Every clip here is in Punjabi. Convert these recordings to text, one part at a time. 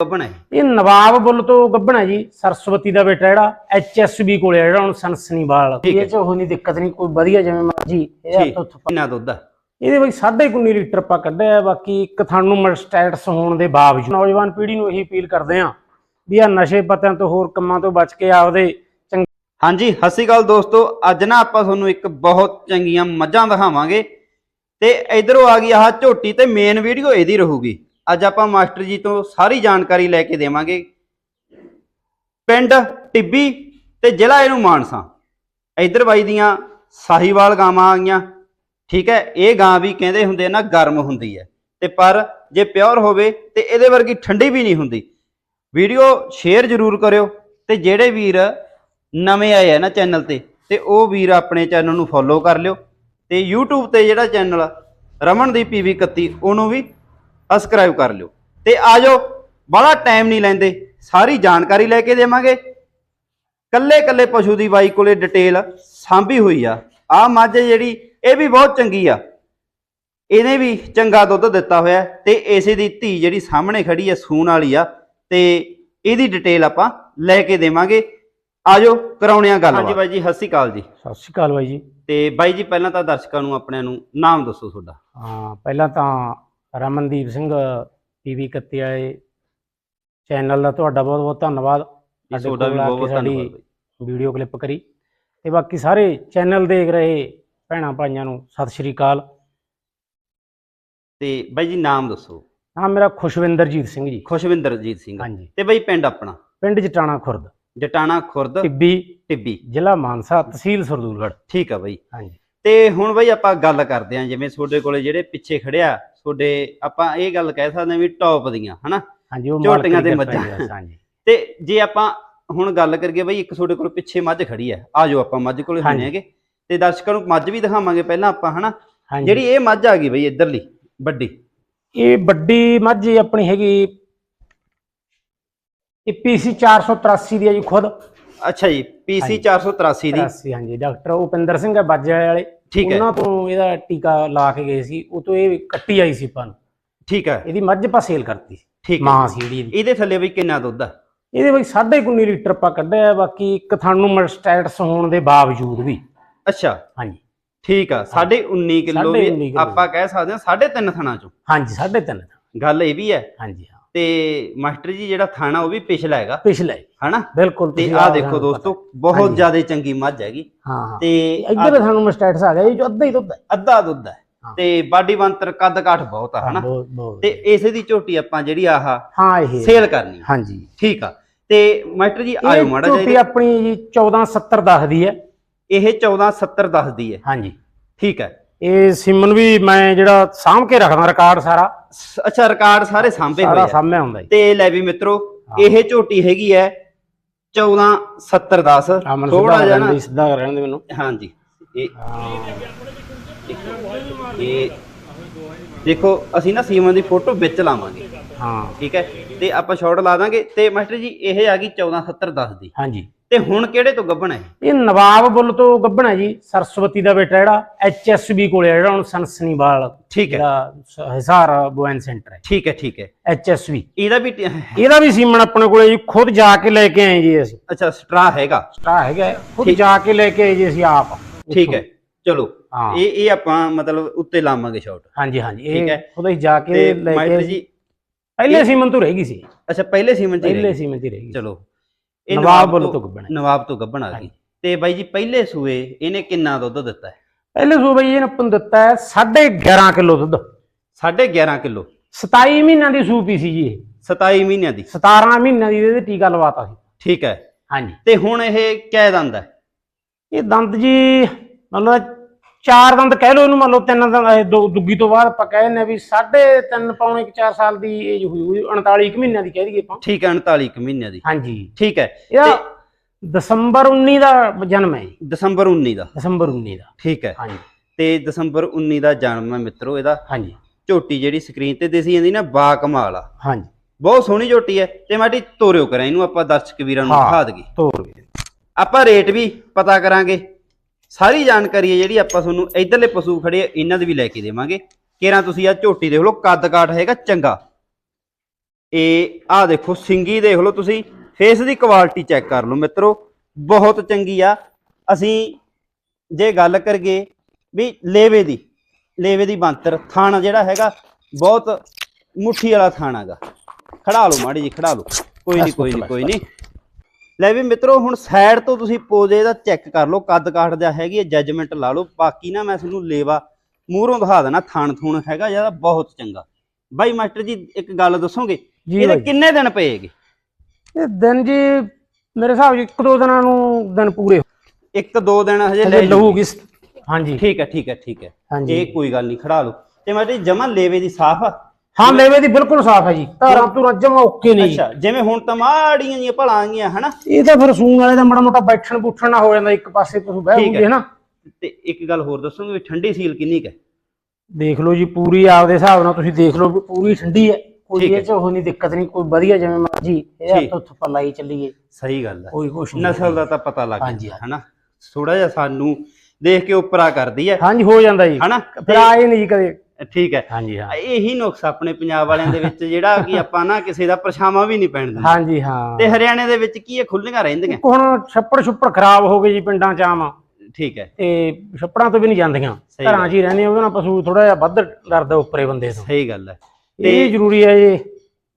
ਗੱਬਣ ਹੈ ਇਹ? ਨਵਾਬ ਬੁੱਲ ਤੋਂ ਗੱਭਣਾ ਜੀ ਸਰਸਵਤੀ ਦਾ ਬੇਟਾ ਜਿਹੜਾ ਐਚਐਸਬੀ ਕੋਲੇ ਜਿਹੜਾ ਹੁਣ ਹੈ। ਇਹ ਚ ਉਹ ਨਹੀਂ ਦਿੱਕਤ ਨਹੀਂ ਕੋਈ ਵਧੀਆ ਜਿਵੇਂ ਮਰਜ਼ੀ ਇਹ ਉੱਥ ਕਿੰਨਾ ਦੁੱਧ ਆ। ਇਹਦੇ ਵਿੱਚ 19.5 ਲੀਟਰ ਆਪਾਂ ਕੱਢਿਆ ਹੈ। ਬਾਕੀ ਇੱਕ ਥਾਨੂੰ ਮਸਟੈਟਸ ਹੋਣ ਦੇ ਬਾਵਜੂਦ। ਨੌਜਵਾਨ ਪੀੜ੍ਹੀ ਨੂੰ ਇਹੀ ਅਪੀਲ ਕਰਦੇ ਆ ਵੀ ਆ ਨਸ਼ੇ ਪੱਤਿਆਂ ਤੋਂ ਹੋਰ ਕੰਮਾਂ ਤੋਂ ਬਚ ਕੇ ਆਪਦੇ ਚੰਗੇ ਹਾਂਜੀ ਸਤਿ ਸ਼੍ਰੀ ਅਕਾਲ ਦੋਸਤੋ। ਅੱਜ ਨਾ ਆਪਾਂ ਤੁਹਾਨੂੰ ਇੱਕ ਬਹੁਤ ਚੰਗੀਆਂ ਮੱਝਾਂ ਦਿਖਾਵਾਂਗੇ ਤੇ ਇਧਰੋਂ ਆ ਗਈ ਆਹ ਝੋਟੀ ਤੇ ਮੇਨ ਵੀਡੀਓ ਇਹਦੀ ਰਹੂਗੀ। ਅੱਜ ਆਪਾਂ ਮਾਸਟਰ ਜੀ ਤੋਂ ਸਾਰੀ ਜਾਣਕਾਰੀ ਲੈ ਕੇ ਦੇਵਾਂਗੇ। ਪਿੰਡ ਟਿੱਬੀ ਤੇ ਜ਼ਿਲ੍ਹਾ ਇਹਨੂੰ ਮਾਨਸਾ। ਇਧਰ ਬਾਈ ਦੀਆਂ ਸਾਹੀਵਾਲ ਗਾਵਾਂ ਆਈਆਂ ਠੀਕ ਹੈ, ਇਹ ਗਾਂ ਵੀ ਕਹਿੰਦੇ ਹੁੰਦੇ ਨਾ, ਗਰਮ ਹੁੰਦੀ ਹੈ। ਤੇ ਪਰ ਜੇ ਪਿਓਰ ਹੋਵੇ ਤੇ ਇਹਦੇ ਵਰਗੀ ਠੰਡੀ ਵੀ ਨਹੀਂ ਹੁੰਦੀ। ਵੀਡੀਓ ਸ਼ੇਅਰ ਜ਼ਰੂਰ ਕਰਿਓ ਤੇ ਜਿਹੜੇ ਵੀਰ ਨਵੇਂ ਆਏ ਆ ਨਾ ਚੈਨਲ ਤੇ ਤੇ ਉਹ ਵੀਰ ਆਪਣੇ ਚੈਨਲ ਨੂੰ ਫੋਲੋ ਕਰ ਲਿਓ। ਤੇ YouTube ਤੇ ਜਿਹੜਾ ਚੈਨਲ ਰਮਨਦੀਪ ਪੀਵੀ 31 ਉਹਨੂੰ ਵੀ ਸਬਸਕ੍ਰਾਈਬ ਕਰ ਲਿਓ। ਤੇ ਆਜੋ ਬੜਾ ਟਾਈਮ ਨਹੀਂ ਲੈਂਦੇ। ਸਾਰੀ ਜਾਣਕਾਰੀ ਲੈ ਕੇ ਦੇਵਾਂਗੇ। ਕੱਲੇ ਕੱਲੇ ਪਸ਼ੂ ਦੀ ਬਾਈ ਕੋਲੇ ਡਿਟੇਲ ਸਾਂਭੀ ਹੋਈ ਆ। ਆ ਮੱਝ ਜਿਹੜੀ ਇਹ ਵੀ ਬਹੁਤ ਚੰਗੀ ਆ। ਇਹਨੇ ਵੀ ਚੰਗਾ ਦੁੱਧ ਦਿੱਤਾ ਹੋਇਆ ਤੇ ਇਸੇ ਦੀ ਧੀ ਜਿਹੜੀ ਸਾਹਮਣੇ ਖੜੀ ਆ ਸੂਣ ਵਾਲੀ ਆ ਤੇ ਇਹਦੀ ਡਿਟੇਲ ਆਪਾਂ ਲੈ ਕੇ ਦੇਵਾਂਗੇ। ਆਜੋ ਕਰਾਉਣੇ ਆ ਗੱਲ ਹਾਂਜੀ ਬਾਈ ਜੀ ਸਤਿ ਸ਼੍ਰੀ ਅਕਾਲ ਜੀ। ਸਤਿ ਸ਼੍ਰੀ ਅਕਾਲ ਬਾਈ ਜੀ। ਤੇ ਬਾਈ ਜੀ ਪਹਿਲਾਂ ਤਾਂ ਦਰਸ਼ਕਾਂ ਨੂੰ ਆਪਣਿਆਂ ਨੂੰ ਨਾਮ ਦੱਸੋ ਤੁਹਾਡਾ। ਹਾਂ ਪਹਿਲਾਂ ਤਾਂ ਰਮਨਦੀਪ ਸਿੰਘ ਟੀਵੀ ਕੱਤੇ ਆਏ ਚੈਨਲ ਦਾ ਤੁਹਾਡਾ ਬਹੁਤ ਬਹੁਤ ਧੰਨਵਾਦ। ਤੁਹਾਡਾ ਵੀ ਬਹੁਤ ਧੰਨਵਾਦ ਵੀਡੀਓ ਕਲਿੱਪ ਕਰੀ। ਤੇ ਬਾਕੀ ਸਾਰੇ ਚੈਨਲ ਦੇਖ ਰਹੇ ਭੈਣਾਂ ਭਾਈਆਂ ਨੂੰ ਸਤਿ ਸ਼੍ਰੀ ਅਕਾਲ। ਤੇ ਬਾਈ ਜੀ ਨਾਮ ਦੱਸੋ। ਹਾਂ ਮੇਰਾ ਖੁਸ਼ਵਿੰਦਰਜੀਤ ਸਿੰਘ ਜੀ। ਖੁਸ਼ਵਿੰਦਰਜੀਤ ਸਿੰਘ। ਹਾਂਜੀ। ਤੇ ਬਾਈ ਪਿੰਡ ਆਪਣਾ? ਪਿੰਡ ਜਟਾਣਾ ਖੁਰਦ। ਜਟਾਣਾ ਖੁਰਦ ਟਿੱਬੀ। ਟਿੱਬੀ। ਜ਼ਿਲ੍ਹਾ ਮਾਨਸਾ ਤਹਿਸੀਲ ਸਰਦੂਲਗੜ੍ਹ। ਠੀਕ ਆ ਬਾਈ। ਹਾਂਜੀ। ਤੇ ਹੁਣ ਬਾਈ ਆਪਾਂ ਗੱਲ ਕਰਦੇ ਆਂ ਜਿਵੇਂ ਤੁਹਾਡੇ ਕੋਲੇ ਜਿਹੜੇ ਪਿੱਛੇ ਖੜਿਆ ਤੁਹਾਡੇ ਆਪਾਂ ਇਹ ਗੱਲ ਕਹਿ ਸਕਦੇ ਆਂ ਵੀ ਟੌਪ ਦੀਆਂ ਹਨਾ? ਹਾਂਜੀ ਉਹ ਝੋਟੀਆਂ ਦੀ ਮੱਝਾਂ। ਹਾਂਜੀ। ਤੇ ਜੇ ਆਪਾਂ ਹੁਣ ਗੱਲ ਕਰੀਏ ਬਈ ਇੱਕ ਤੁਹਾਡੇ ਕੋਲ ਪਿੱਛੇ ਮੱਝ ਖੜੀ ਹੈ। ਆ ਜਾਓ ਆਪਾਂ ਮੱਝ ਕੋਲੇ ਹੁੰਨੇ। ਹੈਗੇ। ਤੇ ਦਰਸ਼ਕਾਂ ਨੂੰ ਮੱਝ ਵੀ ਦਿਖਾਵਾਂਗੇ ਪਹਿਲਾਂ ਆਪਾਂ ਹਨਾ? ਜਿਹੜੀ ਇਹ ਮੱਝ ਆ ਗਈ ਬਈ ਇੱਧਰਲੀ ਵੱਡੀ। ਇਹ ਵੱਡੀ ਮੱਝ ਆਪਣੀ ਹੈਗੀ ਇਹ ਪੀਸੀ 483 ਦੀ ਹੈ ਜੀ ਖੁਦ। ਅੱਛਾ ਜੀ ਪੀਸੀ ਹਾਂਜੀ। 483 ਦੀ। 83 ਹਾਂਜੀ। ਡਾਕਟਰ ਉਪਿੰਦਰ ਸਿੰਘ ਹੈ ਬਾਜੇ ਵਾਲੇ। ਠੀਕ ਹੈ। ਉਹਨਾਂ ਤੋਂ ਇਹਦਾ ਟੀਕਾ ਲਾ ਕੇ ਗਏ ਸੀ ਉਹ ਤੋਂ ਇਹ ਕੱਟੀ ਆਈ ਸੀ ਆਪਾਂ ਨੂੰ। ਠੀਕ ਹੈ। ਇਹਦੀ ਮੱਝ ਆਪਾਂ ਸੇਲ ਕਰਤੀ ਸੀ। ਠੀਕ ਮਾਂ ਸੀ ਜਿਹੜੀ ਇਹਦੀ। ਇਹਦੇ ਥੱਲੇ ਬਈ ਕਿੰਨਾ ਦੁੱਧ ਆ? ਇਹਦੇ ਵਿੱਚ 19.5 ਲੀਟਰ ਆਪਾਂ ਕੱਢਿਆ ਹੈ, ਬਾਕੀ ਇੱਕ ਥਾਨੂੰ ਮਸਟੈਟਸ ਹੋਣ ਦੇ ਬਾਵਜੂਦ ਵੀ। ਅੱਛਾ। ਹਾਂਜੀ। ਠੀਕ ਆ 19.5 ਕਿਲੋ ਸਾਢੇ ਵੀ। ਆਪਾਂ ਕਹਿ ਸਕਦੇ ਹਾਂ 3.5 ਥਣਾ ਚੋਂ। ਹਾਂਜੀ 3.5 ਗੱਲ ਇਹ ਵੀ ਹੈ। ਹਾਂਜੀ ਤੇ ਮਾਸਟਰ ਜੀ ਜਿਹੜਾ ਥਾਣਾ ਉਹ ਵੀ ਪਿਛਲਾ ਹੈਗਾ। ਪਿਛਲਾ ਹੀ। ਹਨਾ? ਬਿਲਕੁਲ ਤੇ ਆਪ ਦੇਖੋ ਦੋਸਤੋ। ਬਹੁਤ। ਜ਼ਿਆਦਾ ਚੰਗੀ ਮੱਝ ਹੈਗੀ। ਹਾਂ ਤੇ ਇੱਧਰ ਸਾਨੂੰ ਮਸਟੈਟਸ ਆ ਗਿਆ ਇਹ ਜੋ ਅੱਧਾ ਹੀ ਦੁੱਧ ਹੈ। ਅੱਧਾ ਦੁੱਧ ਹੈ। ਹਾਂ। ਤੇ ਬਾਡੀ ਬੰਤਰ ਕੱਦ ਕਾਠ ਬਹੁਤ ਆ ਹਨਾ? ਬਹੁਤ ਬਹੁਤ ਤੇ ਇਸੇ ਦੀ ਝੋਟੀ ਆਪਾਂ ਜਿਹੜੀ ਆਹ ਹਾਂ ਇਹ ਸੇਲ ਕਰਨੀ ਆ। ਹਾਂਜੀ। ਠੀਕ ਆ। ਤੇ ਮਾਸਟਰ ਜੀ ਆਇਓ ਮਾੜਾ ਝੋਟੀ ਜਿਹਾ ਆਪਣੀ ਜੀ 1470 ਦੱਸਦੀ ਹੈ। ਇਹ 1470 ਦੱਸਦੀ ਹੈ। ਹਾਂਜੀ। ਠੀਕ ਹੈ। ਇਹ ਸਿਮਨ ਵੀ ਮੈਂ ਜਿਹੜਾ ਸਾਂਭ ਕੇ ਰੱਖਦਾ ਰਿਕਾਰਡ ਸਾਰਾ। ਅੱਛਾ ਰਿਕਾਰਡ ਸਾਰੇ ਸਾਂਭੇ ਹੋਏ ਸਾਰਾ ਆ। ਸਾਹਮਣੇ ਹੁੰਦਾ ਜੀ। ਤੇ ਲੈ ਵੀ ਮਿੱਤਰੋ। ਇਹ ਝੋਟੀ ਹੈਗੀ ਹੈ 1470 10 ਅਮਨ ਥੋੜਾ ਜਿਹਾ ਨਾ ਸਿੱਧਾ ਰਹਿਣ ਦੇ ਮੈਨੂੰ। ਹਾਂਜੀ। ਇਹ ਦੇਖੋ ਅਸੀਂ ਨਾ ਸੀਮਨ ਦੀ ਫੋਟੋ ਵਿੱਚ ਲਾਵਾਂਗੇ। ਹਾਂ। ਠੀਕ ਹੈ ਤੇ ਆਪਾਂ ਸ਼ਾਰਟ ਲਾ ਦਾਂਗੇ। ਤੇ ਮਾਸਟਰ ਜੀ ਇਹ ਆ ਗਈ 1470 10 ਦੀ। ਹਾਂਜੀ। ਤੇ ਹੁਣ ਕਿਹੜੇ ਤੋਂ ਗੱਭਣ ਹੈ ਇਹ? ਨਵਾਬ ਬੁੱਲ ਤੋਂ ਗੱਭਣਾ ਜੀ ਸਰਸਵਤੀ ਦਾ ਬੇਟਾ ਜਿਹੜਾ ਐਚਐਸਬੀ ਕੋਲੇ ਜਿਹੜਾ ਹੁਣ ਸਨਸਨੀਵਾਲ ਠੀਕ ਹੈ। ਹਿਸਾਰ ਬੋਇਨ ਸੈਂਟਰ ਹੈ। ਠੀਕ ਹੈ ਠੀਕ ਹੈ। ਐਚਐਸਬੀ। ਇਹਦਾ ਵੀ ਇਹਦਾ ਵੀ ਸੀਮਨ ਆਪਣੇ ਕੋਲੇ ਜੀ ਖੁਦ ਜਾ ਕੇ ਲੈ ਕੇ ਆਏ ਜੀ ਅਸੀਂ। ਅੱਛਾ ਸਟਰਾ ਹੈਗਾ। ਸਟਾ ਹੈਗਾ ਖੁਦ। ਜਾ ਕੇ ਲੈ ਕੇ ਆਏ ਜੀ ਅਸੀਂ ਆਪ। ਠੀਕ ਹੈ ਚਲੋ। ਇਹ ਇਹ ਆਪਾਂ ਮਤਲਬ ਉੱਤੇ ਲਾਵਾਂਗੇ ਸ਼ਾਰਟ ਹਾਂਜੀ ਹਾਂਜੀ। ਠੀਕ ਇਹ ਹੈ। ਖੁਦ ਹੀ ਜਾ ਕੇ ਲੈ ਕੇ ਜੀ। ਪਹਿਲੇ ਸੀਮਨ ਤੋਂ ਰਹਿ ਗਈ ਸੀ। ਅੱਛਾ ਪਹਿਲੇ ਸੀਮਨ ਚ ਪਹਿਲੇ। ਸੀਮਨ ਦੀ ਰਹਿ ਗਈ ਚਲੋ। ਇਹ ਨਵਾਬ ਬੁੱਲ ਤੋਂ ਗੱਭਣ ਹੈ। ਨਵਾਬ ਤੋਂ ਗੱਭਣ ਆ ਗਈ। ਤੇ ਬਾਈ ਜੀ ਪਹਿਲੇ ਸੂਏ ਇਹਨੇ ਕਿੰਨਾ ਦੁੱਧ ਦਿੱਤਾ ਹੈ? ਪਹਿਲੇ ਸੂ ਬਈ ਇਹਨੇ ਆਪਾਂ ਨੂੰ ਦਿੱਤਾ ਹੈ 11.5 ਕਿਲੋ ਦੁੱਧ। 11.5 ਕਿਲੋ। 27 ਮਹੀਨਿਆਂ ਦੀ ਸੂਪੀ ਸੀ ਜੀ ਇਹ। 27 ਮਹੀਨਿਆਂ ਦੀ। 17 ਮਹੀਨਿਆਂ ਦੀ ਇਹਦੇ ਟੀਕਾ ਲਵਾਤਾ ਸੀ। ਠੀਕ ਹੈ। ਹਾਂਜੀ। ਤੇ ਹੁਣ ਇਹ ਕਿਹ ਦੰਦ ਹੈ? ਇਹ ਦੰਦ ਜੀ ਮਤਲਬ ਚਾਰ ਦੰਦ ਕਹਿ ਲਓ ਇਹਨੂੰ ਮੰਨ ਲਓ ਤਿੰਨ ਦੰਦ ਦੁੱਗੀ ਤੋਂ ਬਾਅਦ ਆਪਾਂ ਕਹਿ ਹਾਂ ਵੀ ਸਾਢੇ ਤਿੰਨ ਪੌਣੇ 4 ਸਾਲ ਦੀ ਏਜ ਹੋਈ ਹੋਈ 39 ਕੁ ਮਹੀਨਿਆਂ ਦੀ ਕਹਿ ਦਈਏ ਆਪਾਂ। ਠੀਕ ਹੈ 39 ਕੁ ਮਹੀਨਿਆਂ ਦੀ। ਹਾਂਜੀ। ਠੀਕ ਹੈ ਇਹਦਾ ਦਸੰਬਰ 19 ਦਾ ਜਨਮ ਹੈ ਦਸੰਬਰ 19 ਦਾ। ਦਸੰਬਰ 19 ਦਾ। ਠੀਕ ਹੈ। ਹਾਂਜੀ। ਤੇ ਦਸੰਬਰ 19 ਦਾ ਜਨਮ ਹੈ ਮਿੱਤਰੋ ਇਹਦਾ। ਹਾਂਜੀ। ਝੋਟੀ ਜਿਹੜੀ ਸਕਰੀਨ ਤੇ ਦਿਸੀ ਜਾਂਦੀ ਨਾ ਬਾ ਕਮਾਲ ਆ। ਹਾਂਜੀ। ਬਹੁਤ ਸੋਹਣੀ ਝੋਟੀ ਹੈ ਤੇ ਮਾੜੀ ਤੋਰਿਓ ਕਰਾਂ ਇਹਨੂੰ ਆਪਾਂ ਦਰਸ਼ਕ ਵੀਰਾਂ ਨੂੰ। ਦਿਖਾ ਦਈਏ। ਤੋਰ ਆਪਾਂ ਰੇਟ ਵੀ ਪਤਾ ਕਰਾਂਗੇ। ਸਾਰੀ ਜਾਣਕਾਰੀ ਹੈ ਜਿਹੜੀ ਆਪਾਂ ਤੁਹਾਨੂੰ ਇਧਰਲੇ ਪਸ਼ੂ ਖੜੇ ਇਹਨਾਂ ਦੇ ਵੀ ਲੈ ਕੇ ਦੇਵਾਂਗੇ। ਕੇਰਾਂ ਤੁਸੀਂ ਆ ਝੋਟੀ ਦੇਖ ਲਓ ਕੱਦ ਕਾਠ ਹੈਗਾ ਚੰਗਾ। ਇਹ ਆ ਦੇਖੋ ਸਿੰਗੀ ਦੇਖ ਲਓ ਤੁਸੀਂ ਫੇਸ ਦੀ ਕੁਆਲਿਟੀ ਚੈੱਕ ਕਰ ਲਓ ਮਿੱਤਰੋ ਬਹੁਤ ਚੰਗੀ ਆ। ਅਸੀਂ ਜੇ ਗੱਲ ਕਰੀਏ ਵੀ ਲੇਵੇ ਦੀ ਲੇਵੇ ਦੀ ਬੰਤਰ ਥਾਣਾ ਜਿਹੜਾ ਹੈਗਾ ਬਹੁਤ ਮੁੱਠੀ ਵਾਲਾ ਥਾਣਾ ਹੈਗਾ। ਖੜਾ ਲਓ ਮਾੜੀ ਜੀ ਖੜਾ ਲਓ। ਕੋਈ ਨਹੀਂ ਕੋਈ ਨਹੀਂ ਕੋਈ ਨਹੀਂ ਲੈ ਵੀ ਮਿੱਤਰੋ ਹੁਣ ਸਾਈਡ ਤੋਂ ਤੁਸੀਂ ਪੋਜੇ ਦਾ ਚੈੱਕ ਕਰ ਲਓ ਕੱਦ ਕਾਠ ਦਾ ਹੈਗੀ ਹੈ ਜੱਜਮੈਂਟ ਲਾ ਲਓ। ਬਾਕੀ ਨਾ ਮੈਂ ਤੁਹਾਨੂੰ ਲੇਵਾ ਮੂਹਰੋਂ ਦਿਖਾ ਦੇਣਾ ਥਾਣ ਥੂਣ ਹੈਗਾ ਜਿਹਦਾ ਬਹੁਤ ਚੰਗਾ। ਬਾਈ ਮਾਸਟਰ ਜੀ ਇੱਕ ਗੱਲ ਦੱਸੋਗੇ? ਇਹਦੇ। ਕਿੰਨੇ ਦਿਨ ਪਏਗੇ ਇਹ ਦਿਨ ਜੀ ਮੇਰੇ ਹਿਸਾਬ ਜੀ ਇੱਕ ਦੋ ਦਿਨਾਂ ਨੂੰ ਦਿਨ ਪੂਰੇ ਇੱਕ ਦੋ ਦਿਨ ਹਜੇ ਲੈ ਹਜੇ ਲਊਗੀ ਹਾਂਜੀ। ਠੀਕ ਹੈ ਠੀਕ ਹੈ ਠੀਕ ਹੈ। ਇਹ ਕੋਈ ਗੱਲ ਨਹੀਂ ਖੜਾ ਲਓ। ਤੇ ਮਾਸਟਰ ਜੀ ਜਮਾ ਲੇਵੇ ਦੀ ਸਾਫ਼ ਆ? ਹਾਂ ਮੇਵੇ ਦੀ ਬਿਲਕੁਲ ਸਾਫ਼ ਹੈ ਜੀ। ਧਾਰਾਂ ਧੁਰਾਂ ਜਮਾ ਓਕੇ ਨੇ ਜੀ। ਅੱਛਾ ਜਿਵੇਂ ਹੁਣ ਤਾਂ ਮਾੜੀਆਂ ਜੀਆਂ ਭਲਾਂ ਆਈਆਂ ਹਨਾ? ਇਹ ਤਾਂ ਫਿਰ ਸੂਣ ਵਾਲੇ ਦਾ ਮਾੜਾ ਮੋਟਾ ਬੈਠਣ ਬੁੱਠਣ ਨਾ ਹੋ ਜਾਂਦਾ ਇੱਕ ਪਾਸੇ ਤੁਸੀਂ ਬਹਿ ਠੀਕ ਹੈ। ਹੋਗੇ ਨਾ ਤੇ ਇੱਕ ਗੱਲ ਹੋਰ ਦੱਸੋਗੇ ਵੀ ਠੰਡੀ ਸੀਲ ਕਿੰਨੀ ਹੈ? ਦੇਖ ਲਓ ਜੀ ਪੂਰੀ ਆਪਦੇ ਹਿਸਾਬ ਨਾਲ ਤੁਸੀਂ ਦੇਖ ਲਓ ਵੀ ਪੂਰੀ ਠੰਡੀ ਹੈ। ਕੋਈ। ਇਹ ਚ ਉਹ ਨਹੀਂ ਦਿੱਕਤ ਨਹੀਂ ਕੋਈ ਵਧੀਆ ਜਿਵੇਂ ਮਰਜ਼ੀ ਇਹ। ਹੱਥ ਉੱਥ ਪਲਾਈ ਚੱਲੀਏ। ਸਹੀ ਗੱਲ ਹੈ। ਕੋਈ ਕੁਛ ਨਹੀਂ। ਨਸਲ ਦਾ ਤਾਂ ਪਤਾ ਲੱਗ ਜਾਂਦਾ ਹਨਾ? ਥੋੜਾ ਜਿਹਾ ਸਾਨੂੰ ਦੇਖ ਕੇ ਉਪਰਾ ਕਰਦੀ ਹੈ। ਹਾਂਜੀ ਹੋ ਜਾਂਦਾ ਜੀ। ਹਨਾ? ਫਿਰ ਆਏ ਨਹੀਂ ਕਦੇ। ਠੀਕ ਹੈ। ਹਾਂਜੀ ਹਾਂ। ਇਹੀ ਨੁਕਸ ਆਪਣੇ ਪੰਜਾਬ ਵਾਲਿਆਂ ਦੇ ਵਿੱਚ ਜਿਹੜਾ ਕਿ ਆਪਾਂ ਨਾ ਕਿਸੇ ਦਾ ਪਰਛਾਵਾਂ ਵੀ ਨਹੀਂ ਪੈਣ ਦਿੰਦੇ। ਹਾਂਜੀ ਹਾਂ। ਤੇ ਹਰਿਆਣੇ ਦੇ ਵਿੱਚ ਕੀ ਇਹ ਖੁੱਲੀਆਂ ਰਹਿੰਦੀਆਂ? ਹੁਣ ਛੱਪੜ ਛੁੱਪੜ ਖਰਾਬ ਹੋ ਗਏ ਜੀ ਪਿੰਡਾਂ ਚ ਆਮ। ਠੀਕ ਹੈ। ਤੇ ਛੱਪੜਾਂ ਤੋਂ ਵੀ ਨਹੀਂ ਜਾਂਦੀਆਂ। ਘਰਾਂ 'ਚ ਹੀ ਰਹਿੰਦੀਆਂ ਉਹਦੇ ਨਾਲ ਪਸ਼ੂ ਥੋੜਾ ਜਿਹਾ ਵੱਧ ਡਰਦਾ ਉੱਪਰੇ ਬੰਦੇ ਤੋਂ। ਸਹੀ ਗੱਲ ਹੈ। ਇਹ ਜ਼ਰੂਰੀ ਹੈ ਜੀ।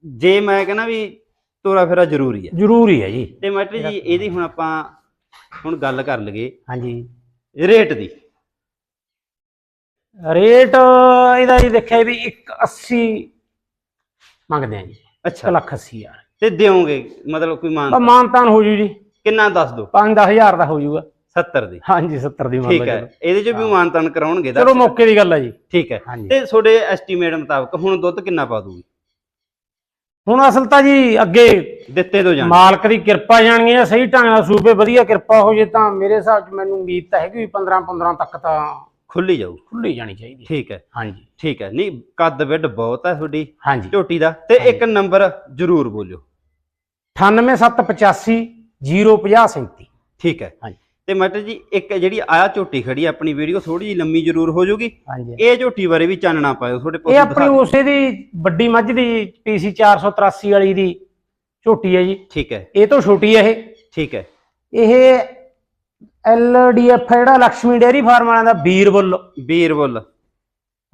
ਜੇ ਮੈਂ ਕਹਿੰਦਾ ਵੀ ਤੋਰਾ ਫੇਰਾ ਜ਼ਰੂਰੀ ਹੈ। ਜ਼ਰੂਰੀ ਹੈ ਜੀ। ਤੇ ਮਾਸਟਰ ਜੀ ਇਹਦੀ ਹੁਣ ਆਪਾਂ ਹੁਣ ਗੱਲ ਕਰ ਲਈਏ ਹਾਂਜੀ। ਰੇਟ ਦੀ। ਰੇਟ ਇਹਦਾ ਜੀ ਦੇਖਿਆ ਵੀ 180 ਮੰਗਦੇ ਆ ਜੀ। 1 ਅੱਛਾ ਲੱਖ 80 ਹਜ਼ਾਰ। ਤੇ ਦਿਓਗੇ? ਮਤਲਬ ਕੋਈ ਮਾਨ ਮਾਨਤਾਨ ਹੋ ਜੂ ਜੀ। ਕਿੰਨਾ ਦੱਸ ਦਿਓ? 5-10000 ਦਾ ਹੋ ਜੂਗਾ। 70 ਦੀ। ਹਾਂਜੀ 70 ਦੀ ਮੰਨ ਠੀਕ ਲਓ ਹੈ। ਚਲੋ। ਇਹਦੇ ਚ ਵੀ ਮਾਨਤਨ ਕਰਾਉਣਗੇ ਚਲੋ ਮੌਕੇ ਦੀ ਗੱਲ ਹੈ ਜੀ। ਠੀਕ ਹੈ। ਤੇ ਤੁਹਾਡੇ ਐਸਟੀਮੇਟ ਮੁਤਾਬਕ ਹੁਣ ਦੁੱਧ ਕਿੰਨਾ ਪਾ ਦੂਗੀ ਹੁਣ ਅਸਲ ਤਾਂ ਜੀ ਅੱਗੇ ਦਿੱਤੇ ਤੋਂ ਜਾਣ ਮਾਲਕ ਦੀ ਕਿਰਪਾ ਜਾਣਗੇ ਜਾਂ ਸਹੀ ਢੰਗ ਨਾਲ ਸੂਪੇ ਵਧੀਆ ਕਿਰਪਾ ਹੋ ਜੇ ਤਾਂ ਮੇਰੇ ਹਿਸਾਬ 'ਚ ਮੈਨੂੰ ਉਮੀਦ ਤਾਂ ਹੈਗੀ ਵੀ 15-15 ਤੱਕ ਤਾਂ ਖੁੱਲੀ ਜਾਊ। ਖੁੱਲੀ ਜਾਣੀ ਚਾਹੀਦੀ ਹੈ। ਠੀਕ ਹੈ। ਹਾਂਜੀ। ਠੀਕ ਹੈ। ਨਹੀਂ ਕੱਦ ਵਿੱਡ ਬਹੁਤ ਹੈ ਤੁਹਾਡੀ। ਹਾਂਜੀ। ਝੋਟੀ ਦਾ। ਤੇ ਇੱਕ ਨੰਬਰ ਜ਼ਰੂਰ ਬੋਲਿਓ। 98785 05037 ਠੀਕ ਹੈ। ਹਾਂਜੀ। ਤੇ ਮਟਰ ਜੀ ਇੱਕ ਜਿਹੜੀ ਆਇਆ ਝੋਟੀ ਖੜੀ ਆਪਣੀ ਵੀਡੀਓ ਥੋੜੀ ਜਿਹੀ ਲੰਮੀ ਜ਼ਰੂਰ ਹੋ ਜਾਊਗੀ ਇਹ ਝੋਟੀ ਬਾਰੇ ਵੀ ਚਾਨਣਾ ਪਾਇਓ ਤੁਹਾਡੇ ਇਹ ਪਸ਼ੂ ਆਪਣੀ ਉਸੇ ਦੀ ਵੱਡੀ ਮੱਝ ਦੀ ਪੀਸੀ 483 ਵਾਲੀ ਦੀ ਝੋਟੀ ਹੈ ਜੀ। ਠੀਕ ਹੈ। ਇਹ ਤੋਂ ਛੋਟੀ ਹੈ ਇਹ। ਠੀਕ ਹੈ। ਇਹ ਐਲਡੀਐਫ ਜਿਹੜਾ ਲక్ష్ਮੀ ਡੇਅਰੀ ਫਾਰਮ ਵਾਲਿਆਂ ਦਾ ਬੀਰਬੁੱਲ ਬੀਰਬੁੱਲ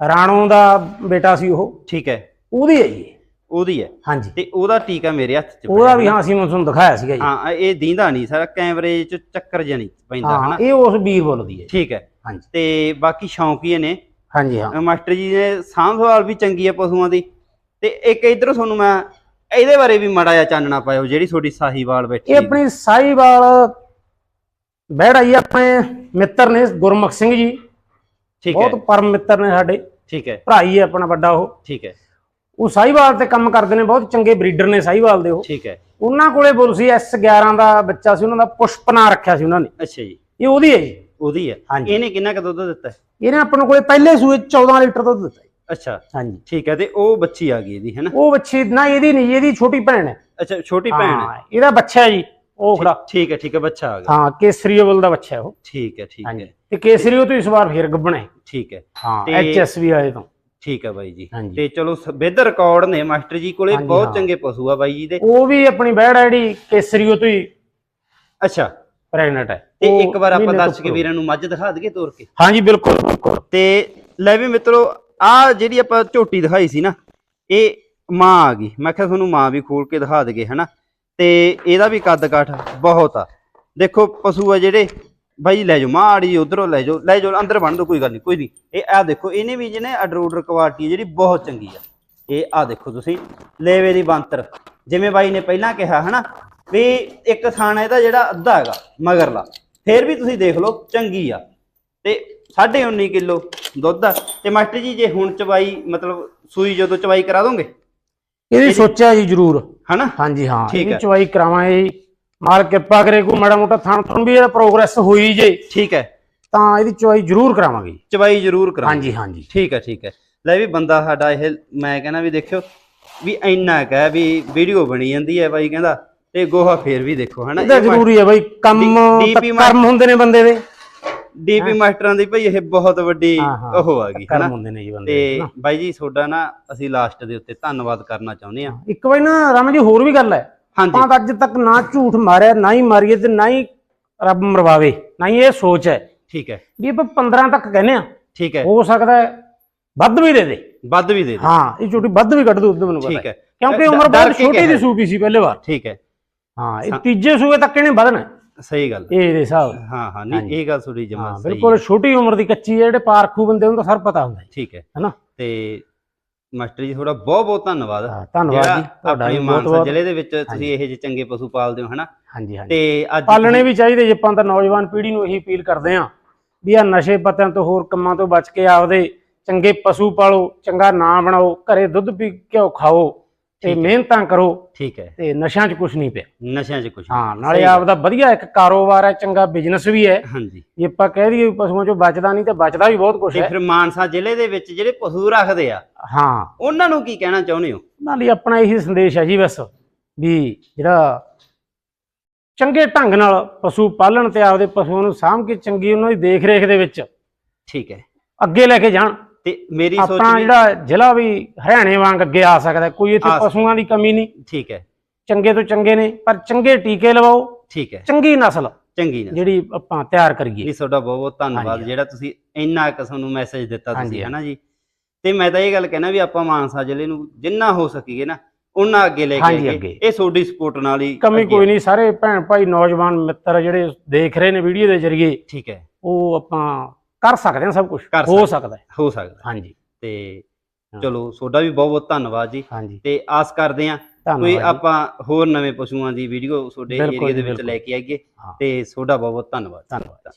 ਰਾਣੋ ਦਾ ਬੇਟਾ ਸੀ ਉਹ। ਠੀਕ ਹੈ। ਉਹਦੀ ਹੈ ਜੀ। ਉਹਦੀ ਹੈ। ਹਾਂਜੀ। ਤੇ ਉਹਦਾ ਟੀਕਾ ਮੇਰੇ ਹੱਥ 'ਚ ਉਹਦਾ ਵੀ ਹਾਂ ਅਸੀਂ ਤੁਹਾਨੂੰ ਦਿਖਾਇਆ ਸੀਗਾ ਜੀ। ਹਾਂ ਇਹ ਦੀਂਦਾ ਨਹੀਂ ਸਾਰਾ ਕੈਮਰੇ 'ਚ ਚੱਕਰ ਜਿਹਾ ਨਹੀਂ ਪੈਂਦਾ ਹਨਾ? ਇਹ ਉਸ ਬੀਰਬੁੱਲ ਦੀ ਹੈ ਜੀ। ਠੀਕ ਹੈ। ਹਾਂਜੀ। ਤੇ ਬਾਕੀ ਸ਼ੌਂਕੀਏ ਨੇ ਹਾਂਜੀ ਹਾਂ। ਮਾਸਟਰ ਜੀ ਨੇ ਸਾਂਭ ਸੰਭਾਲ ਵੀ ਚੰਗੀ ਹੈ ਪਸ਼ੂਆਂ ਦੀ। ਤੇ ਇੱਕ ਇਧਰ ਤੁਹਾਨੂੰ ਮੈਂ ਇਹਦੇ ਬਾਰੇ ਵੀ ਮਾੜਾ ਜਿਹਾ ਚਾਨਣਾ ਪਾਇਓ ਜਿਹੜੀ ਤੁਹਾਡੀ ਸਾਹੀਵਾਲ ਬੈਠੀ ਇਹ ਆਪਣੀ ਸਾਈਵਾਲ ਬਹਿੜਾ ਜੀ ਆਪਣੇ ਮਿੱਤਰ ਨੇ ਗੁਰਮੁਖ ਸਿੰਘ ਜੀ। ਠੀਕ ਹੈ। ਬਹੁਤ ਪਰਮ ਮਿੱਤਰ ਨੇ ਸਾਡੇ। ਠੀਕ ਹੈ। ਭਰਾ ਹੀ ਹੈ ਆਪਣਾ ਵੱਡਾ ਉਹ। ਠੀਕ ਹੈ। ਉਹ ਸਾਈਵਾਲ ਤੇ ਕੰਮ ਕਰਦੇ ਨੇ ਬਹੁਤ ਚੰਗੇ ਬਰੀਡਰ ਨੇ ਸਾਈਵਾਲ ਦੇ ਉਹ। ਠੀਕ ਹੈ। ਉਹਨਾਂ ਕੋਲੇ ਬੁੱਲ ਸੀ S11 ਦਾ ਬੱਚਾ ਸੀ ਉਹਨਾਂ ਦਾ ਪੁਸ਼ਪ ਨਾਂ ਰੱਖਿਆ ਸੀ ਉਹਨਾਂ ਨੇ। ਅੱਛਾ ਜੀ। ਇਹ ਉਹਦੀ ਹੈ ਜੀ। ਉਹਦੀ ਹੈ। ਹਾਂਜੀ। ਇਹਨੇ ਕਿੰਨਾ ਕੁ ਦੁੱਧ ਦਿੱਤਾ ਹੈ? ਇਹਨੇ ਆਪਣੇ ਕੋਲੇ ਪਹਿਲੇ ਸੂਏ 14 ਲੀਟਰ ਦੁੱਧ ਦਿੱਤਾ। ਅੱਛਾ। ਹਾਂਜੀ। ਠੀਕ ਹੈ ਤੇ ਉਹ ਬੱਚੀ ਆ ਗਈ ਇਹਦੀ ਹੈਨਾ ਉਹ ਬੱਚੀ ਨਾ ਇਹਦੀ ਨਹੀਂ ਇਹਦੀ ਛੋਟੀ ਭੈਣ ਹੈ। ਅੱਛਾ ਛੋਟੀ ਭੈਣ ਹੈ। ਹਾਂ ਇਹਦਾ ਬੱਚਾ ਹੈ ਜੀ। ਉਹ ਖੜਾ ਠੀਕ ਹੈ ਠੀਕ ਹੈ ਬੱਚਾ ਆ ਗਿਆ। ਹਾਂ ਕੇਸਰੀਓਵਲ ਦਾ ਬੱਚਾ ਹੈ ਉਹ। ਠੀਕ ਹੈ ਠੀਕ ਹੈ। ਤੇ ਕੇਸਰੀਓ ਤੋਂ ਇਸ ਵਾਰ ਫੇਰ ਗੱਬਣਾ ਠੀਕ ਹੈ। ਹਾਂ ਐਚਐਸਵੀ ਵਾਲੇ ਤੋਂ। ਠੀਕ ਹੈ ਬਾਈ ਜੀ। ਤੇ ਚਲੋ ਵਿਦ ਰਿਕਾਰਡ ਨੇ ਮਾਸਟਰ ਜੀ ਕੋਲੇ ਬਹੁਤ। ਚੰਗੇ ਪਸ਼ੂ ਆ ਬਾਈ ਜੀ ਦੇ। ਉਹ ਵੀ ਆਪਣੀ ਬੈੜ ਹੈ ਜਿਹੜੀ ਕੇਸਰੀਓ ਤੋਂ ਹੀ ਅੱਛਾ। ਪ੍ਰੈਗਨੈਂਟ ਹੈ। ਤੇ ਇੱਕ ਵਾਰ ਆਪਾਂ ਤੋਂ ਦਰਸ਼ਕ ਵੀਰਾਂ ਨੂੰ ਮੱਝ ਦਿਖਾ ਦਈਏ ਤੋਰ ਕੇ। ਹਾਂਜੀ ਬਿਲਕੁਲ ਬਿਲਕੁਲ। ਤੇ ਲੈ ਵੀ ਮਿੱਤਰੋ ਆ ਜਿਹੜੀ ਆਪਾਂ ਝੋਟੀ ਦਿਖਾਈ ਸੀ ਨਾ ਇਹ ਮਾਂ ਆ ਗਈ। ਮੈਂ ਕਿਹਾ ਤੁਹਾਨੂੰ ਮਾਂ ਵੀ ਖੋਲ ਕੇ ਦਿਖਾ ਦਈਏ ਹਨਾ? ਤੇ ਇਹਦਾ ਵੀ ਕੱਦ ਕਾਠ ਬਹੁਤ ਆ। ਦੇਖੋ ਪਸ਼ੂ ਆ ਜਿਹੜੇ, ਬਾਈ ਲੈ ਜਾਓ, ਮਾੜੀ ਉਧਰੋਂ ਲੈ ਜਾਓ ਲੈ ਜਾਓ, ਅੰਦਰ ਬਣ ਦੋ, ਕੋਈ ਗੱਲ ਨਹੀਂ, ਕੋਈ ਨਹੀਂ। ਇਹ ਆ ਦੇਖੋ, ਇਹਨੇ ਵੀ ਜਿਹਨੇ ਅਡਰੋਡਰ ਕੁਆਲਿਟੀ ਜਿਹੜੀ ਬਹੁਤ ਚੰਗੀ ਆ। ਇਹ ਆ ਦੇਖੋ ਤੁਸੀਂ, ਲੇਵੇ ਦੀ ਬੰਤਰ ਜਿਵੇਂ ਬਾਈ ਨੇ ਪਹਿਲਾਂ ਕਿਹਾ, ਹਨਾ, ਵੀ ਇੱਕ ਥਾਣ ਇਹਦਾ ਜਿਹੜਾ ਅੱਧਾ ਹੈਗਾ, ਮਗਰਲਾ, ਫੇਰ ਵੀ ਤੁਸੀਂ ਦੇਖ ਲਓ, ਚੰਗੀ ਆ। ਤੇ 19.5 ਕਿਲੋ ਦੁੱਧ ਆ। ਤੇ ਮਾਸਟਰ ਜੀ, ਜੇ ਹੁਣ ਚਵਾਈ, ਮਤਲਬ ਸੂਈ ਜਦੋਂ ਚਵਾਈ ਕਰਾ ਦੋਗੇ? ਇਹਦੀ ਸੋਚਿਆ ਜੀ ਜ਼ਰੂਰ। ਹਨਾ? ਹਾਂਜੀ ਹਾਂ ਠੀਕ ਇਹਦੀ ਹੈ। ਚਵਾਈ ਕਰਾਵਾਂਗੇ ਮਾਲ ਕਿਰਪਾ ਕਰੇ ਕੋਈ ਮਾੜਾ ਮੋਟਾ ਥਣ ਥਣ ਵੀ ਇਹਦਾ ਪ੍ਰੋਗਰੈਸ ਹੋਈ ਜੇ ਠੀਕ ਹੈ। ਤਾਂ ਇਹਦੀ ਚਵਾਈ ਜ਼ਰੂਰ ਕਰਾਵਾਂਗੇ। ਚਵਾਈ ਜ਼ਰੂਰ ਕਰਾ ਹਾਂਜੀ ਹਾਂਜੀ। ਠੀਕ ਹੈ ਠੀਕ ਹੈ। ਲੈ ਵੀ ਬੰਦਾ ਸਾਡਾ ਇਹ ਮੈਂ ਕਹਿੰਦਾ ਵੀ ਦੇਖਿਓ ਵੀ ਇੰਨਾ ਕੁ ਹੈ ਵੀ ਵੀਡੀਓ ਬਣੀ ਜਾਂਦੀ ਹੈ ਬਾਈ ਕਹਿੰਦਾ ਤੇ ਗੋਹਾ ਫੇਰ ਵੀ ਦੇਖੋ ਹਨਾ? ਇਹ ਜ਼ਰੂਰੀ ਹੈ ਬਾਈ ਕੰਮ ਕਰਮ ਹੁੰਦੇ ਨੇ ਬੰਦੇ ਦੇ। ਡੀਪੀ ਮਾਸਟਰਾਂ ਦੀ ਭਾਈ ਇਹ ਬਹੁਤ ਵੱਡੀ। ਉਹ ਆ ਗਈ ਹਨਾ? ਕਰਮ ਹੁੰਦੇ ਨੇ ਜੀ ਬੰਦੇ ਤੇ। ਬਾਈ ਜੀ ਤੁਹਾਡਾ ਨਾ ਅਸੀਂ ਲਾਸਟ ਦੇ ਉੱਤੇ ਧੰਨਵਾਦ ਕਰਨਾ ਚਾਹੁੰਦੇ ਆ ਇੱਕ ਵਾਰੀ ਨਾ ਰਾਮ ਜੀ ਹੋਰ ਵੀ ਗੱਲ ਹੈ। ਹਾਂਜੀ। ਆਪਾਂ ਤਾਂ ਅੱਜ ਤੱਕ ਨਾ ਝੂਠ ਮਾਰਿਆ ਨਾ ਹੀ ਮਾਰੀਏ ਤੇ ਨਾ ਹੀ ਰੱਬ ਮਰਵਾਵੇ ਨਾ ਹੀ ਇਹ ਸੋਚ ਹੈ। ਠੀਕ ਹੈ। ਵੀ ਆਪਾਂ 15 ਤੱਕ ਕਹਿੰਦੇ ਆ ਠੀਕ ਹੈ। ਹੋ ਸਕਦਾ ਹੈ ਵੱਧ ਵੀ ਦੇ ਦੇ। ਵੱਧ ਵੀ ਦੇ ਦੇ। ਹਾਂ ਇਹ ਝੂਠੀ ਵੱਧ ਵੀ ਕੱਢ ਦੂ ਉਦੋਂ ਮੈਨੂੰ ਪਤਾ ਠੀਕ ਹੈ। ਕਿਉਂਕਿ ਉਮਰ ਬਹੁਤ ਛੋਟੀ ਦੀ। ਸੂਪੀ ਸੀ ਪਹਿਲੇ ਵਾਰ। ਠੀਕ ਹੈ। ਹਾਂ ਇਹ ਤੀਜੇ ਸੂਏ ਤੱਕ ਇਹਨੇ ਵਧਣਾ ਸਹੀ ਗੱਲ ਇਹ ਦੇ ਹਿਸਾਬ। ਹਾਂ ਹਾਂ ਨਹੀਂ ਇਹ ਗੱਲ ਤੁਹਾਡੀ ਜਮਾ ਹਾਂ ਸਹੀ ਬਿਲਕੁਲ ਛੋਟੀ ਉਮਰ ਦੀ ਕੱਚੀ ਹੈ ਜਿਹੜੇ ਪਾਰਖੂ ਬੰਦੇ ਉਹਨਾਂ ਦਾ ਸਰ ਪਤਾ ਹੁੰਦਾ ਠੀਕ ਹੈ। ਹੈਨਾ? ਤੇ ਮਾਸਟਰ ਜੀ ਤੁਹਾਡਾ ਬਹੁਤ ਬਹੁਤ ਧੰਨਵਾਦ। ਧੰਨਵਾਦ ਜੀ ਤੁਹਾਡਾ ਵੀ ਮਾਨਸਾ ਜ਼ਿਲ੍ਹੇ ਦੇ ਵਿੱਚ ਤੁਸੀਂ ਇਹੋ ਜਿਹੇ ਚੰਗੇ ਪਸ਼ੂ ਪਾਲਦੇ ਹੋ ਹਨਾ? ਹਾਂਜੀ ਹਾਂਜੀ। ਤੇ ਅੱਜ ਪਾਲਣੇ ਵੀ ਚਾਹੀਦੇ ਜੇ ਆਪਾਂ ਤਾਂ ਨੌਜਵਾਨ ਪੀੜ੍ਹੀ ਨੂੰ ਇਹੀ ਅਪੀਲ ਕਰਦੇ ਆ ਵੀ ਆ ਨਸ਼ੇ ਪੱਤਿਆਂ ਤੋਂ ਹੋਰ ਕੰਮਾਂ ਤੋਂ ਬਚ ਕੇ ਆਪਦੇ ਚੰਗੇ ਪਸ਼ੂ ਪਾਲੋ ਚੰਗਾ ਨਾਂ ਬਣਾਓ ਘਰੇ ਦੁੱਧ ਪੀ ਘਿਓ ਖਾਓ। ਤੇ ਮਿਹਨਤਾਂ ਕਰੋ ਠੀਕ ਹੈ। ਤੇ ਨਸ਼ਿਆਂ 'ਚ ਕੁਝ ਨਹੀਂ ਪਿਆ। ਨਸ਼ਿਆਂ 'ਚ ਕੁਝ ਹਾਂ ਨਾਲੇ ਆਪਦਾ ਵਧੀਆ ਇੱਕ ਕਾਰੋਬਾਰ ਹੈ ਚੰਗਾ ਬਿਜ਼ਨਸ ਵੀ ਹੈ। ਹਾਂਜੀ। ਜੇ ਆਪਾਂ ਕਹਿ ਦਈਏ ਪਸ਼ੂਆਂ 'ਚੋਂ ਬਚਦਾ ਨਹੀਂ ਤੇ ਬਚਦਾ ਵੀ ਬਹੁਤ ਕੁਝ ਤੇ ਹੈ। ਫਿਰ ਮਾਨਸਾ ਜ਼ਿਲ੍ਹੇ ਦੇ ਵਿੱਚ ਜਿਹੜੇ ਪਸ਼ੂ ਰੱਖਦੇ ਆ ਹਾਂ। ਉਹਨਾਂ ਨੂੰ ਕੀ ਕਹਿਣਾ ਚਾਹੁੰਦੇ ਹੋ? ਉਹਨਾਂ ਲਈ ਆਪਣਾ ਇਹੀ ਸੰਦੇਸ਼ ਹੈ ਜੀ ਬਸ ਵੀ ਜਿਹੜਾ ਚੰਗੇ ਢੰਗ ਨਾਲ ਪਸ਼ੂ ਪਾਲਣ ਤੇ ਆਪਦੇ ਪਸ਼ੂਆਂ ਨੂੰ ਸਾਂਭ ਕੇ ਚੰਗੀ ਉਹਨਾਂ ਦੀ ਦੇਖ ਰੇਖ ਦੇ ਵਿੱਚ ਠੀਕ ਹੈ। ਅੱਗੇ ਲੈ ਕੇ ਜਾਣ। ਤੇ ਮੇਰੀ ਸੋਚ ਆਪਣਾ ਵੀ ਜਿਹੜਾ ਜ਼ਿਲ੍ਹਾ ਵੀ ਹਰਿਆਣੇ ਵਾਂਗ ਅੱਗੇ ਆ ਸਕਦਾ ਹੈ। ਕੋਈ ਇੱਥੇ ਆ ਸਕਦਾ। ਪਸ਼ੂਆਂ ਦੀ ਕਮੀ ਨਹੀਂ। ਠੀਕ ਹੈ। ਚੰਗੇ ਤੋਂ ਚੰਗੇ ਨੇ ਪਰ ਚੰਗੇ ਟੀਕੇ ਲਵਾਓ। ਠੀਕ ਹੈ। ਚੰਗੀ ਨਸਲ। ਚੰਗੀ ਨਾ ਜਿਹੜੀ ਆਪਾਂ ਤਿਆਰ ਕਰੀਏ। ਜੀ ਤੁਹਾਡਾ ਬਹੁਤ ਬਹੁਤ ਧੰਨਵਾਦ। ਹਾਂਜੀ। ਜਿਹੜਾ ਤੁਸੀਂ ਇੰਨਾ ਕੁ ਸਾਨੂੰ ਮੈਸੇਜ ਦਿੱਤਾ ਤੁਸੀਂ ਹਾਂਜੀ। ਹਨਾ ਜੀ। ਤੇ ਮੈਂ ਤਾਂ ਇਹ ਗੱਲ ਕਹਿਣਾ ਵੀ ਆਪਾਂ ਮਾਨਸਾ ਜ਼ਿਲ੍ਹੇ ਨੂੰ ਜਿੰਨਾ ਹੋ ਸਕੀਏ ਨਾ ਉਹਨਾਂ ਅੱਗੇ ਲੈ ਕੇ ਹਾਂਜੀ, ਆਈਏ। ਇਹ ਤੁਹਾਡੀ ਸਪੋਰਟ ਨਾਲ ਹੀ ਕਮੀ ਅੱਗੇ ਕੋਈ ਨਹੀਂ ਸਾਰੇ ਭੈਣ ਭਾਈ ਨੌਜਵਾਨ ਮਿੱਤਰ ਜਿਹੜੇ ਦੇਖ ਰਹੇ ਨੇ ਵੀਡੀਓ ਦੇ ਜ਼ਰੀਏ ਠੀਕ ਹੈ। ਉਹ ਆਪਾਂ ਕਰ ਸਕਦੇ ਹਾਂ ਸਭ ਕੁਝ ਕਰ ਹੋ ਸਕਦੇ। ਸਕਦਾ ਹੈ। ਹੋ ਸਕਦਾ ਹਾਂਜੀ। ਤੇ ਹਾਂ। ਚਲੋ ਤੁਹਾਡਾ ਵੀ ਬਹੁਤ ਬਹੁਤ ਧੰਨਵਾਦ ਜੀ। ਹਾਂਜੀ। ਤੇ ਆਸ ਕਰਦੇ ਆ ਕੋਈ ਧੰਨਵਾਦ ਜੀ। ਆਪਾਂ ਹੋਰ ਨਵੇਂ ਪਸ਼ੂਆਂ ਦੀ ਵੀਡੀਓ ਤੁਹਾਡੇ ਬਿਲਕੁਲ ਏਰੀਆ ਦੇ ਜੀ, ਵਿੱਚ ਲੈ ਕੇ ਆਈਏ ਹਾਂ। ਤੇ ਤੁਹਾਡਾ ਬਹੁਤ ਬਹੁਤ ਧੰਨਵਾਦ ਧੰਨਵਾਦ